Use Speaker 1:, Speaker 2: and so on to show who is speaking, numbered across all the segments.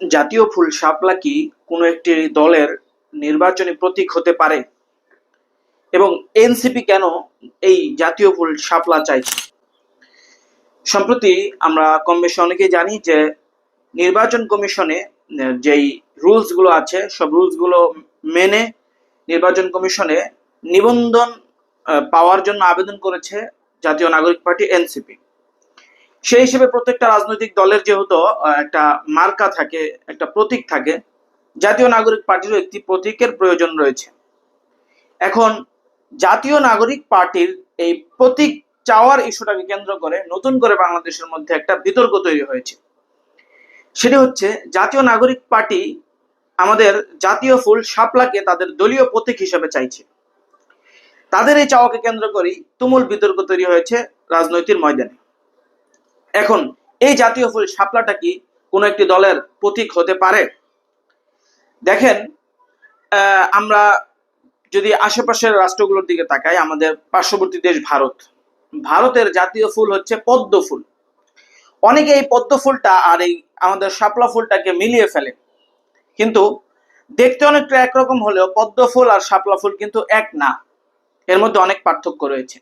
Speaker 1: জাতীয় ফুল শাপলা কি কোনো একটি দলের নির্বাচনী প্রতীক হতে পারে? এবং এনসিপি কেন এই জাতীয় ফুল শাপলা চাইছে? সম্প্রতি আমরা কম বেশি অনেকেই জানি যে নির্বাচন কমিশনে যেই রুলসগুলো আছে, সব রুলসগুলো মেনে নির্বাচন কমিশনে নিবন্ধন পাওয়ার জন্য আবেদন করেছে জাতীয় নাগরিক পার্টি এনসিপি। সেই হিসেবে প্রত্যেকটা রাজনৈতিক দলের যেহেতু একটা মার্কা থাকে, একটা প্রতীক থাকে, জাতীয় নাগরিক পার্টিরও একটি প্রতীকের প্রয়োজন রয়েছে। এখন, জাতীয় নাগরিক পার্টির এই প্রতীক চাওয়ার ইস্যুটাকে কেন্দ্র করে নতুন করে বাংলাদেশের মধ্যে একটা বিতর্ক তৈরি হয়েছে। সেটি হচ্ছে, জাতীয় নাগরিক পার্টি আমাদের জাতীয় ফুল শাপলাকে তাদের দলীয় প্রতীক হিসেবে চাইছে। তাদের এই চাওয়াকে কেন্দ্র করেই তুমুল বিতর্ক তৈরি হয়েছে রাজনৈতিক ময়দানে। এখন এই জাতীয় ফুল শাপলাটা কি কোনো একটি দলের প্রতীক হতে পারে? দেখেন আমরা যদি আশেপাশের রাষ্ট্রগুলোর দিকে তাকাই, আমাদের পার্শ্ববর্তী দেশ ভারত। ভারতের জাতীয় ফুল হচ্ছে পদ্ম ফুল। অনেকে এই পদ্ম ফুলটা আর এই আমাদের শাপলা ফুলটাকে মিলিয়ে ফেলে। কিন্তু দেখতে অনেকটা একরকম হলেও পদ্ম ফুল আর শাপলা ফুল কিন্তু এক না। এর মধ্যে অনেক পার্থক্য রয়েছে।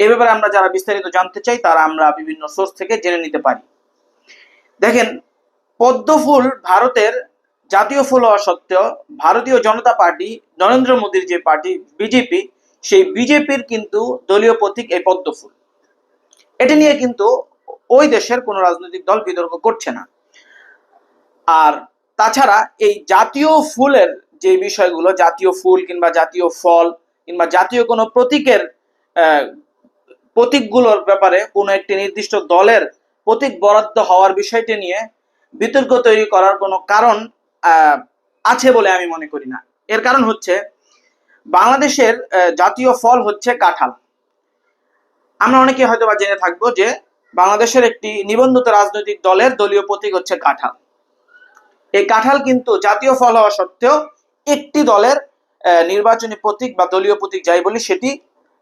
Speaker 1: এ ব্যাপারে আমরা যারা বিস্তারিত জানতে চাই, তারা আমরা বিভিন্ন সোর্স থেকে জেনে নিতে পারি। দেখেন, পদ্ম ফুল ভারতের জাতীয় ফুল হওয়া সত্ত্বেও ভারতীয় জনতা পার্টি, নরেন্দ্র মোদীর যে পার্টি, বিজেপি, সেই বিজেপির কিন্তু দলীয় প্রতীক এই পদ্ম ফুল। এটি নিয়ে কিন্তু ওই দেশের কোনো রাজনৈতিক দল বিতর্ক করছে না। আর তাছাড়া এই জাতীয় ফুলের যে বিষয়গুলো, জাতীয় ফুল কিংবা জাতীয় ফল কিংবা জাতীয় কোনো প্রতীকের প্রতীকগুলোর ব্যাপারে কোনো একটি নির্দিষ্ট দলের প্রতীক বরাদ্দ হওয়ার বিষয়টি নিয়ে বিতর্ক তৈরি করার কোনো কারণ আছে বলে আমি মনে করি না। এর কারণ হচ্ছে বাংলাদেশের জাতীয় ফল হচ্ছে কাঁঠাল। আমরা অনেকে হয়তো বা জেনে থাকব যে বাংলাদেশের একটি নিবন্ধিত রাজনৈতিক দলের দলীয় প্রতীক হচ্ছে কাঁঠাল। এই কাঁঠাল কিন্তু জাতীয় ফল হওয়া সত্ত্বেও একটি দলের নির্বাচনী প্রতীক বা দলীয় প্রতীক যাই বলি সেটি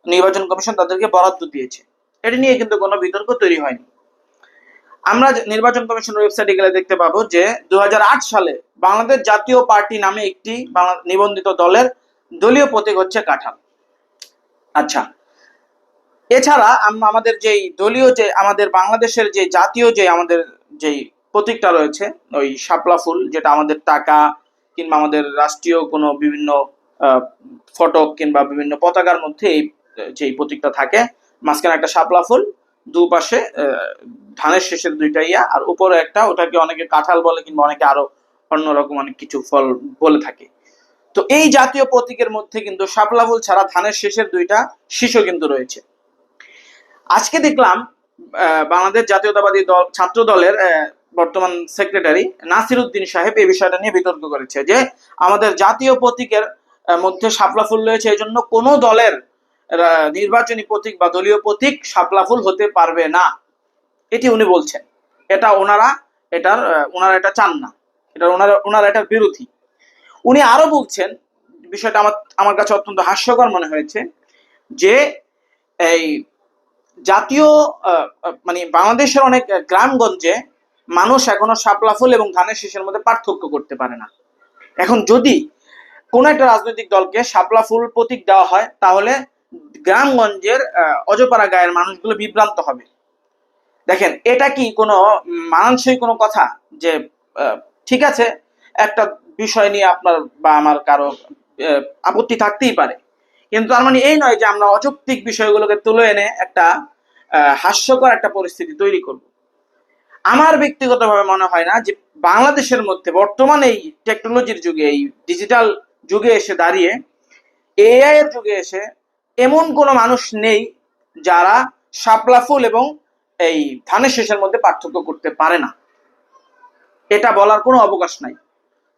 Speaker 1: নির্বাচন কমিশন তাদেরকে বরাদ্দ দিয়েছে। এটি নিয়ে কিন্তু কোনো বিতর্ক তৈরি হয়নি। আমরা নির্বাচন কমিশনের ওয়েবসাইটে গেলে দেখতে পাবো যে, দুহাজার আট সালে বাংলাদেশ জাতীয় পার্টি নামে একটি নিবন্ধিত দলের দলীয় প্রতীক হচ্ছে কাঁঠাল। আচ্ছা এছাড়া আম- আমাদের যেই দলীয় যে, আমাদের বাংলাদেশের যে জাতীয় যে, আমাদের যেই প্রতীকটা রয়েছে, ওই শাপলা ফুল, যেটা আমাদের টাকা কিংবা আমাদের রাষ্ট্রীয় কোনো বিভিন্ন ফটক কিংবা বিভিন্ন পতাকার মধ্যে এই যেই প্রতীকটা থাকে, মাঝখানে একটা শাপলা ফুল, দুপাশে ধানের শেষের দুইটা ইয়া, আর উপরে একটা, ওটাকে অনেকে কাঁঠাল বলে কিংবা অনেকে আরও অন্যরকম অনেক কিছু ফল বলে থাকে। তো এই জাতীয় প্রতীকের মধ্যে কিন্তু শাপলা ফুল ছাড়া ধানের শেষের দুইটা শিশু কিন্তু রয়েছে। আজকে দেখলাম বাংলাদেশ জাতীয়তাবাদী দল, ছাত্র দলের বর্তমান সেক্রেটারি নাসির উদ্দিন সাহেব এই বিষয়টা নিয়ে বিতর্ক করেছে যে, আমাদের জাতীয় প্রতীকের মধ্যে শাপলা ফুল রয়েছে এই জন্য কোনো দলের নির্বাচনী প্রতীক বা দলীয় প্রতীক শাপলা ফুল হতে পারবে না। এটি উনি বলছেন। এটা ওনারা, এটার ওনারা এটা চান না। এটা ওনারা ওনারা এটার বিরোধী। উনি আরও বলছেন, বিষয়টা আমার আমার কাছে অত্যন্ত হাস্যকর মনে হয়েছে, যে এই জাতীয় মানে বাংলাদেশের অনেক গ্রামগঞ্জে মানুষ এখনও শাপলা ফুল এবং ধানের শীষের মধ্যে পার্থক্য করতে পারে না। এখন যদি কোন একটা রাজনৈতিক দলকে শাপলা ফুল প্রতীক দেওয়া হয়, তাহলে গ্রামগঞ্জের অজপাড়া গায়ের মানুষগুলো বিভ্রান্ত হবে। দেখেন, এটা কি কোনো মানানসই কোনো কথা যে ঠিক আছে, একটা বিষয় নিয়ে আপনার বা আমার কারও আপত্তি থাকতেই পারে। কিন্তু তার মানে এই নয় যে আমরা অযৌক্তিক বিষয়গুলোকে তুলে এনে একটা হাস্যকর একটা পরিস্থিতি তৈরি করব। আমার ব্যক্তিগতভাবে মনে হয় না যে বাংলাদেশের মধ্যে বর্তমান এই টেকনোলজির যুগে, এই ডিজিটাল যুগে এসে দাঁড়িয়ে এআই এর যুগে এসে এমন কোনো মানুষ নেই যারা শাপলা ফুল এবং এই ধানের শেষের মধ্যে পার্থক্য করতে পারে না। এটা বলার কোনো অবকাশ নাই।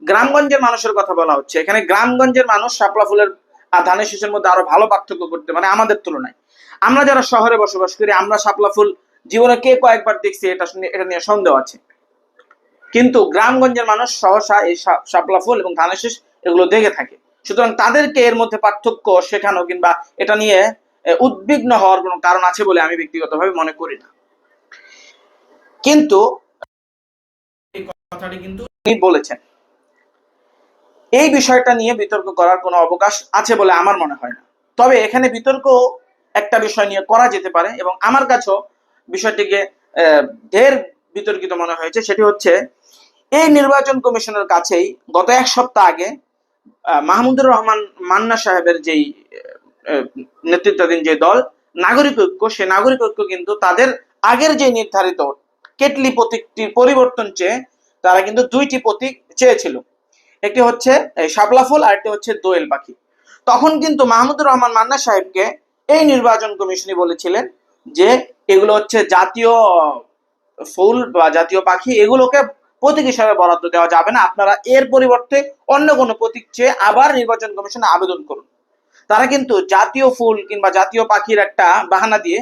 Speaker 1: গ্রামগঞ্জের মানুষের কথা বলা হচ্ছে। এখানে গ্রামগঞ্জের মানুষ শাপলা ফুলের আর ধানের শীষের মধ্যে আরও ভালো পার্থক্য করতে মানে আমাদের তুলনায়। আমরা যারা শহরে বসবাস করি, আমরা শাপলা ফুল জীবনে কে কয়েকবার দেখছি এটা শুনে- এটা নিয়ে সন্দেহ আছে। কিন্তু গ্রামগঞ্জের মানুষ সহসা এই শাপলা ফুল এবং ধানের শীষ এগুলো দেখে থাকে। সুতরাং তাদেরকে এর মধ্যে পার্থক্য শেখানো কিংবা এটা নিয়ে উদ্বিগ্ন হওয়ার কোনো কারণ আছে বলে আমি ব্যক্তিগতভাবে মনে করি না। কিন্তু কিন্তু বলেছেন। এই বিষয়টা নিয়ে বিতর্ক করার কোনো অবকাশ আছে বলে আমার মনে হয় না। তবে এখানে বিতর্ক একটা বিষয় নিয়ে করা যেতে পারে এবং আমার কাছেও বিষয়টিকে ঢের বিতর্কিত মনে হয়েছে। সেটি হচ্ছে, এই নির্বাচন কমিশনের কাছেই গত এক সপ্তাহ আগে মাহমুদুর রহমান মান্না সাহেবের যেই নেতৃত্বাধীন যে দল, নাগরিক ঐক্য, সে নাগরিক ঐক্য কিন্তু তাদের আগের যে নির্ধারিত কেটলি প্রতীকটির পরিবর্তন চেয়ে তারা কিন্তু দুইটি প্রতীক চেয়েছিল। একটি হচ্ছে শাপলা ফুল, আর একটি হচ্ছে দোয়েল পাখি। তখন কিন্তু মাহমুদুর রহমান মান্না সাহেবকে এই নির্বাচন কমিশনই বলেছিলেন যে এগুলো হচ্ছে জাতীয় ফুল বা জাতীয় পাখি, এগুলোকে প্রতীক হিসাবে বরাদ্দ দেওয়া যাবে না। আপনারা এর পরিবর্তে অন্য কোনো প্রতীক চেয়ে আবার নির্বাচন কমিশনে আবেদন করুন। তারা কিন্তু জাতীয় ফুল কিংবা জাতীয় পাখির একটা বাহানা দিয়ে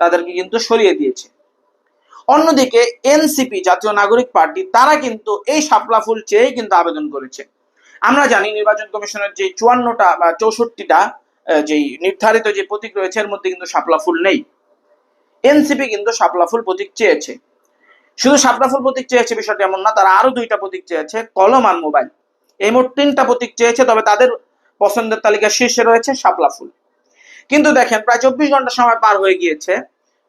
Speaker 1: তাদেরকে কিন্তু সরিয়ে দিয়েছে। অন্যদিকে এনসিপি জাতীয় নাগরিক পার্টি, তারা কিন্তু এই শাপলা ফুল চেয়েই কিন্তু আবেদন করেছে। আমরা জানি নির্বাচন কমিশনের যে চুয়ান্নটা বা চৌষট্টিটা যেই নির্ধারিত যে প্রতীক রয়েছে, এর মধ্যে কিন্তু শাপলা ফুল নেই। এনসিপি কিন্তু শাপলা ফুল প্রতীক চেয়েছে। শুধু শাপলা ফুল প্রতীক চেয়েছে বিষয়টা এমন না, তারা আরও দুইটা প্রতীক চেয়েছে, কলম আর মোবাইল। এই মোট তিনটা প্রতীক চেয়েছে, তবে তাদের পছন্দের তালিকার শীর্ষে রয়েছে শাপলা ফুল। কিন্তু দেখেন, প্রায় চব্বিশ ঘণ্টা সময় পার হয়ে গিয়েছে,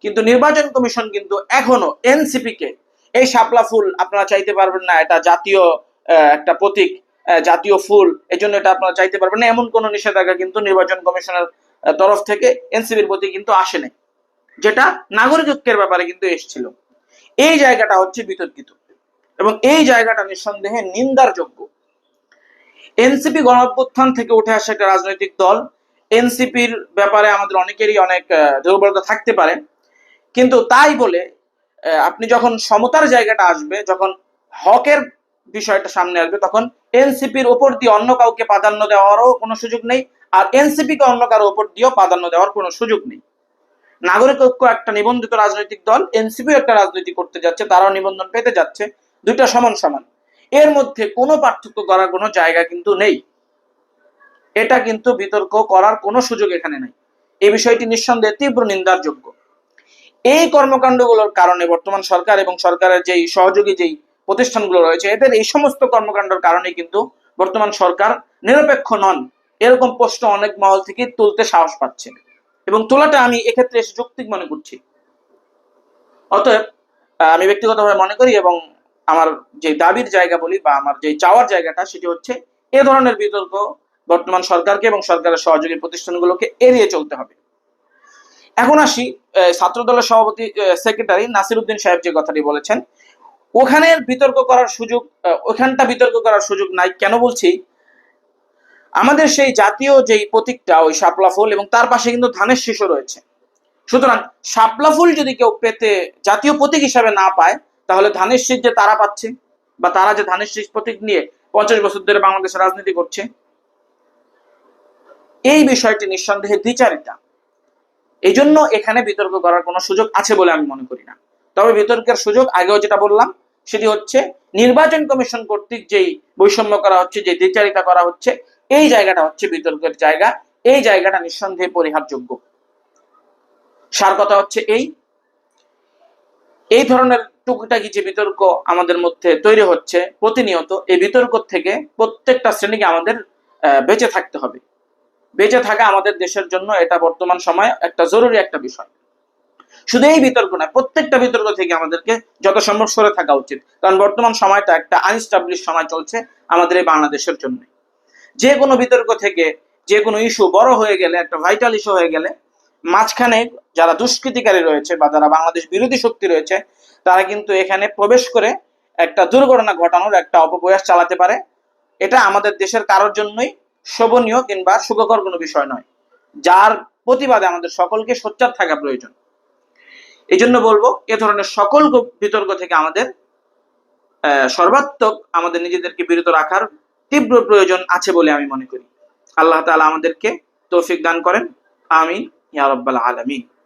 Speaker 1: কিন্তু নির্বাচন কমিশন কিন্তু এখনও এনসিপি কে এই শাপলা ফুল আপনারা চাইতে পারবেন না, এটা জাতীয় একটা প্রতীক জাতীয় ফুল এই জন্য এটা আপনারা চাইতে পারবেন না, এমন কোনো নিষেধাজ্ঞা কিন্তু নির্বাচন কমিশনের তরফ থেকে এনসিপির প্রতি কিন্তু আসেনি, যেটা নাগরিকত্বের ব্যাপারে কিন্তু এসেছিল। এই জায়গাটা হচ্ছে বিতর্কিত। এবং এই জায়গাটা নিঃসন্দেহে নিন্দার যোগ্য। এনসিপি গণ অভ্যুত্থান থেকে উঠে আসা একটা রাজনৈতিক দল এনসিপির ব্যাপারে আমাদের অনেকেরই অনেক দুর্বলতা থাকতে পারে। কিন্তু তাই বলে আপনি যখন সমতার জায়গাটা আসবে, যখন হকের বিষয়টা সামনে আসবে, তখন এনসিপির ওপর দিয়ে অন্য কাউকে প্রাধান্য দেওয়ারও কোনো সুযোগ নেই, আর এনসিপিকে অন্য কারও ওপর দিয়েও প্রাধান্য দেওয়ার কোনো সুযোগ নেই। নাগরিক ঐক্য একটা নিবন্ধিত রাজনৈতিক দল এনসিপি একটা রাজনীতি করতে যাচ্ছে, তারাও নিবন্ধন পেতে যাচ্ছে, দুইটা সমান সমান। এর মধ্যে কোনো পার্থক্য করার কোনো জায়গা কিন্তু নেই। এটা কিন্তু বিতর্ক করার কোনো সুযোগ এখানে নেই। এই বিষয়টি নিঃসন্দেহে তীব্র নিন্দার যোগ্য এই কর্মকাণ্ডগুলোর কারণে বর্তমান সরকার এবং সরকারের যেই সহযোগী যেই প্রতিষ্ঠানগুলো রয়েছে, এদের এই সমস্ত কর্মকাণ্ডের কারণে কিন্তু বর্তমান সরকার নিরপেক্ষ নন। এরকম প্রশ্ন অনেক মহল থেকে তুলতে সাহস পাচ্ছে। এবং তোলাটা আমি এক্ষেত্রে যৌক্তিক মনে করছি। অতএব আমি ব্যক্তিগতভাবে মনে করি এবং আমার যে দাবির জায়গা বলি বা আমার যে চাওয়ার জায়গাটা সেটি হচ্ছে এ ধরনের বিতর্ক বর্তমান সরকারকে এবং সরকারের সহযোগী প্রতিষ্ঠানগুলোকে এড়িয়ে চলতে হবে। এখন আসি ছাত্র দলের সভাপতি সেক্রেটারি নাসির উদ্দিন সাহেব যে কথাটি বলেছেন ওখানে বিতর্ক করার সুযোগ ওখানটা বিতর্ক করার সুযোগ নাই, কেন বলছি? আমাদের সেই জাতীয় যেই প্রতীকটা, ওই শাপলা ফুল এবং তার পাশে কিন্তু ধানের শীষ রয়েছে। সুতরাং শাপলা ফুল যদি কেউ পেতে জাতীয় প্রতীক হিসাবে না পায়, তাহলে ধানের শীষ যে তারা পাচ্ছে বা তারা যে ধানের শীষ প্রতীক নিয়ে পঞ্চাশ বছর ধরে বাংলাদেশে রাজনীতি করছে, এই বিষয়টি নিঃসন্দেহে দ্বিচারিতা। এই জন্য এখানে বিতর্ক করার কোনো সুযোগ আছে বলে আমি মনে করি না। তবে বিতর্কের সুযোগ আগেও যেটা বললাম, সেটি হচ্ছে নির্বাচন কমিশন কর্তৃক যেই বৈষম্য করা হচ্ছে, যে দ্বিচারিতা করা হচ্ছে এই জায়গাটা হচ্ছে বিতর্কের জায়গা, এই জায়গাটা নিঃসন্দেহে পরিহারযোগ্য। সার কথা হচ্ছে এই। এই ধরনের টুকিটাকি যে বিতর্ক আমাদের মধ্যে তৈরি হচ্ছে প্রতিনিয়ত, এই বিতর্ক থেকে প্রত্যেকটা শ্রেণীকে আমাদের বেঁচে থাকতে হবে। বেঁচে থাকা আমাদের দেশের জন্য এটা বর্তমান সময়ে একটা জরুরি একটা বিষয়। শুধু এই বিতর্ক না, প্রত্যেকটা বিতর্ক থেকে আমাদেরকে যত সম্ভব সরে থাকা উচিত। কারণ বর্তমান সময়টা একটা আনস্টাবলিশ সময় চলছে আমাদের এই বাংলাদেশের জন্য। যে কোনো বিতর্ক থেকে, যে কোনো ইস্যু বড় হয়ে গেলে, একটা ভাইটাল ইস্যু হয়ে গেলে, মাঝখানে যারা দুষ্কৃতিকারী রয়েছে বা যারা বাংলাদেশ বিরোধী শক্তি রয়েছে, তারা কিন্তু এখানে প্রবেশ করে একটা দুর্ঘটনা ঘটানোর একটা অপপ্রয়াস চালাতে পারে। এটা আমাদের দেশের কারোর জন্যই শোভনীয় কিংবা সুখকর কোনো বিষয় নয়। যার প্রতিবাদে আমাদের সকলকে সোচ্চার থাকা প্রয়োজন। এই জন্য বলব, এ ধরনের সকল বিতর্ক থেকে আমাদের সর্বাত্মক আমাদের নিজেদেরকে বিরত রাখার তীব্র প্রয়োজন আছে বলে আমি মনে করি। আল্লাহ তালা আমাদেরকে তৌফিক দান করেন। আমিন। ইয়া আলমী আলামিন।